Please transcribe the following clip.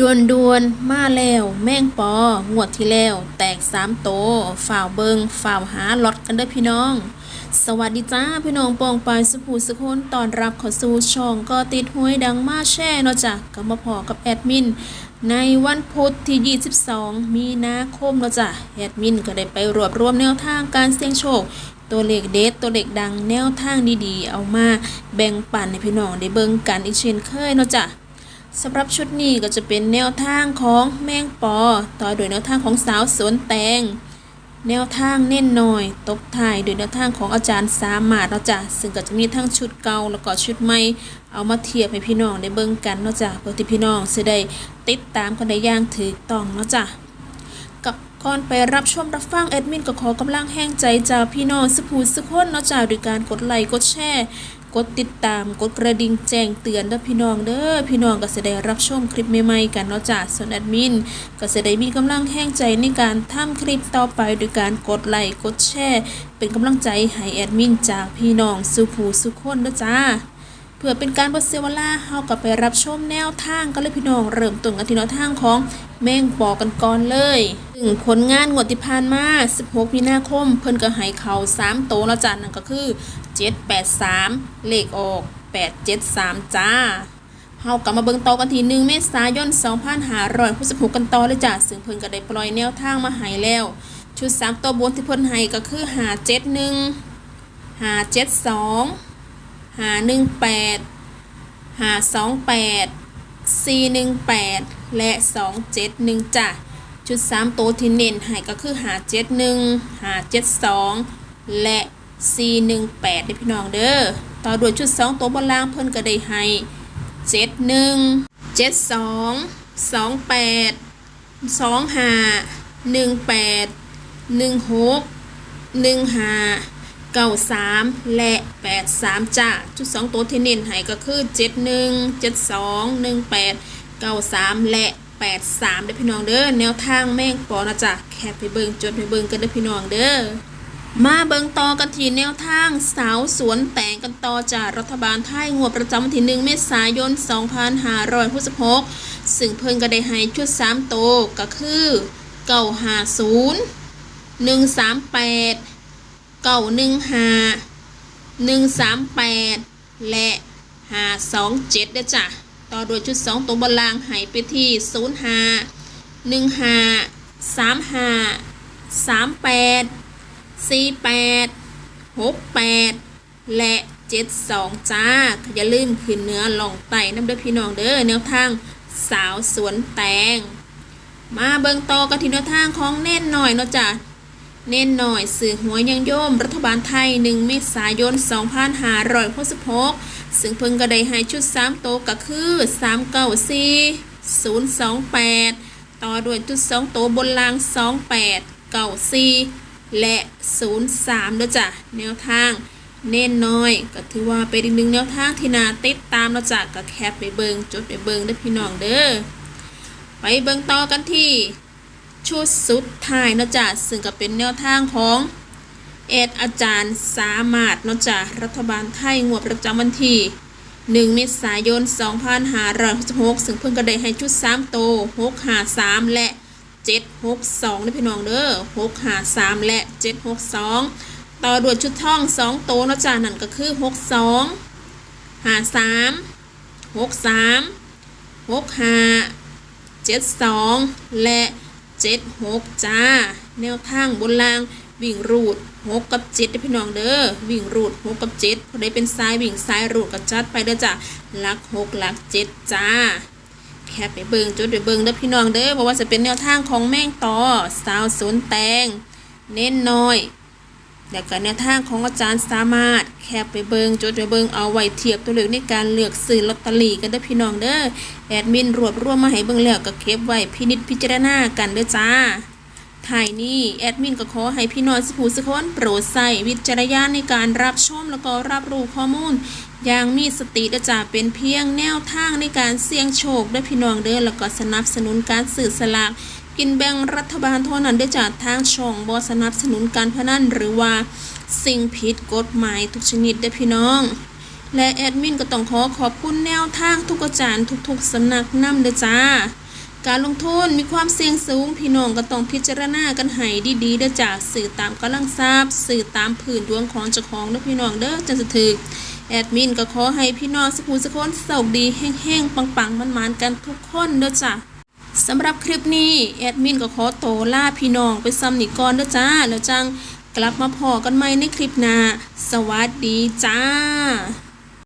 ดวนดวนมาแล้วแม่งปองวดที่แล้ว แตกสามโตฝ่าวเบิงฝ่าวหาล็อตกันเด้อพี่น้อง สวัสดีจ้าพี่น้องปองปายสุภูสุคนตอนรับขอสู่ช่องก็ติดห้วยดังมาแช่เนาะจ้ะก็มาพอกับแอดมิน ในวันพุธที่ 22 มีนาคมเนาะจ้ะแอดมินก็ได้ไปรวบรวมแนวทางการเสี่ยงโชคตัวเลขเด็ดตัวเลขดังแนวทางดีๆ เอามาแบ่งปันให้พี่น้องได้เบิ่งกันอีกเช่นเคยเนาะจ้ะ สำหรับชุดนี้ก็จะเป็นแนวทางของแมงปอ ต่อโดยแนวทางของสาวสวนแตง แนวทางเน้นหน่อย ตบท้ายโดยแนวทางของอาจารย์สามารถเนาะจ้ะซึ่งก็จะมีทั้งชุดเก่าแล้วก็ชุดใหม่เอามาเทียบให้พี่น้องได้เบิ่งกันเนาะจ้ะเพื่อที่พี่น้องจะได้ติดตามกันได้อย่างถูกต้องเนาะจ้ะกับก่อนไปรับชมรับฟังแอดมินก็ขอกำลังแห้งใจจากพี่น้องสุภูสุคนเนาะจ้าด้วยการกดไลค์กดแชร์ กดติดตามกดกระดิ่งแจ้งเตือนเด้อพี่น้องเด้อพี่น้องก็จะได้รับชมคลิปใหม่ๆกันเนาะจ้าส่วนแอดมินก็จะได้มีกำลังแห้งใจในการทำคลิปต่อไปโดยการกดไลค์กดแชร์เป็นกำลังใจให้แอดมินจากพี่น้องสุภูสุคนเด้อจ้า เพื่อเป็นการบดเซวลาเฮากับไปรับชมแนวทางกันเลยพี่น้องเริ่มต้นกันที่แนวทางของแมงปอกันก่อนเลยถึงผลงานงวดที่ผ่านมา 16 มีนาคม เพิ่นก็ให้เขา3โตแล้วจ้ะนั่นก็คือ 783 เลขออก 873 จ้าเฮากลับมาเบิ่งต่อกันที่1เมษายน 2566 กันต่อเลยจ้ะซึ่งเพิ่นก็ได้ปล่อยแนวทางมาให้แล้ว ชุด 3 ตัวบนที่เพิ่นให้ก็คือ 571 572 หาหนึ่งแปดหาสองแปดสี่หนึ่งแปดและสองเจ็ดหนึ่งจ้ะชุดสามตัวที่เน้นให้ก็คือหาเจ็ดหนึ่งหาเจ็ดสองและสี่หนึ่งแปดเด้พี่น้องเด้อต่อด้วยชุดสองตัวบนล่างเพิ่นก็ได้ให้เจ็ดหนึ่งเจ็ดสองสองแปดสองหาหนึ่งแปดหนึ่งหกหนึ่งหา เก้าสามและแปดสามจ้าจุดสองตัวที่เน้นให้ก็คือเจ็ดหนึ่งเจ็ดสองหนึ่งแปดเก้าสามและแปดสามเด้พี่น้องเด้อแนวทางแม่งปอนะจ้ะแคปไปเบิงจดไปเบิงกันเด้พี่น้องเด้อมาเบิงต่อกันทีแนวทางสาวสวนแต่งกันต่อจากรัฐบาลไทยงวดประจำวันที่ 1 เมษายน 2566ซึ่งเพิ่งก็ได้ให้ชุด 3 โตก็คือ 950 138 เก้าหนึ่งห้าหนึ่งสามแปดและห้าสองเจ็ดเด้อจ้ะต่อด้วยชุดสองตัวบนล่างหายไปที่ศูนย์ห้าหนึ่งห้าสามห้าสามแปดสี่แปดหกแปดและเจ็ดสองจ้าอย่าลืมขึ้นเนื้อลองไต่น้ำเด้อพี่น้องเด้อแนวทางสาวสวนแตง มาเบิ่งต่อกันที่แนวทางของเน่นหน่อยเนาะจ้ะ เน่นหน่อยสื่อหวยยังโยมรัฐบาลไทย 1 เมษายน 2566 ซึ่งเพิ่งก็ได้ให้ชุด 3 โตก็คือ 394 028 ต่อด้วยชุด 2 โตบนล่าง 28 94 และ 03ด้วยจ้ะแนวทาง เน่นน้อย ก็ถือว่าเป็นอีกหนึ่งแนวทางที่นาติดตามแล้วจ้ะก็แคปไปเบิงจดไปเบิงเด้พี่น้องเด้อไปเบิงต่อกันที่ ชุดสุดท้ายเนาะจ้ะซึ่งก็เป็นแนวทางของเอ็ดอาจารย์สามารถเนาะจ้ะรัฐบาลไทยงวดประจำวันที่1เมษายน 2566ซึ่งเพิ่นก็ได้ให้ชุด 3 โต 653 และ 762นะพี่น้องเด้อ653 และ 762 ต่อด้วยชุดท่อง 2 โตเนาะจ้ะนั่นก็คือ 62 53 63 65เจ็ดสองและ เจ็ดหกจ้า แนวทางบนล่างวิ่งรูดหกกับเจ็ดได้อพี่น้องเด้อวิ่งรูดหกกับเจ็ดพอได้เป็นซ้ายวิ่งซ้ายรูดกับจัดไปเด้อจ้าหลักหกหลักเจ็ดจ้าแค่ไปเบิงจุดไปเบิงเด้อพี่น้องเด้อบอกว่าจะเป็นแนวทางของแม่งต่อสาวสวนแตง เน้นน้อย แล้วก็แนวทางของอาจารย์สามารถแคปไปเบิงจดไปเบิงเอาไว้เทียบตัวเลขในการเลือกซื้อลอตเตอรี่กันเด้อพี่น้องเด้อแอดมินรวบรวมมาให้เบิงแล้วก็เก็บไว้พินิจพิจารณากันเด้อจ้าท้ายนี้แอดมินก็ขอให้พี่น้องสิผู้สิคนโปรดใส่วิจารณญาณในการรับชมแล้วก็รับรู้ข้อมูล อย่างมีสติดจ้าเป็นเพียงแนวทางในการเสี่ยงโชคด้อพี่น้องเด้อแล้วก็สนับสนุนการสื่อสลาก กินแบ่งรัฐบาลเท่านั้นได้จากทางช่องบสนับสนุนการพนันหรือว่าสิ่งผิดกฎหมายทุกชนิดได้พี่น้อง และแอดมินก็ต้องขอขอบคุณแนวทางทุกอาจารย์ทุกๆสำนักนำเด้จ้า การลงทุนมีความเสี่ยงสูง พี่น้องก็ต้องพิจารณากันให้ดีๆเด้จ้าสื่อตามกำลังทราบสื่อตามผืนดวงของเจ้าของเด้อพี่น้องเด้อจังสะถึกแอดมินก็ขอให้พี่น้องสุขุมสุขคนโชคดีแห้งๆปังๆมันๆกันทุกคนเด้อจ้ะ สำหรับคลิปนี้แอดมินก็ขอโตล่าพี่น้องไปซ้ำนิกรเด้อจ้าแล้วจังกลับมาพอกันใหม่ในคลิปหน้า สวัสดีจ้า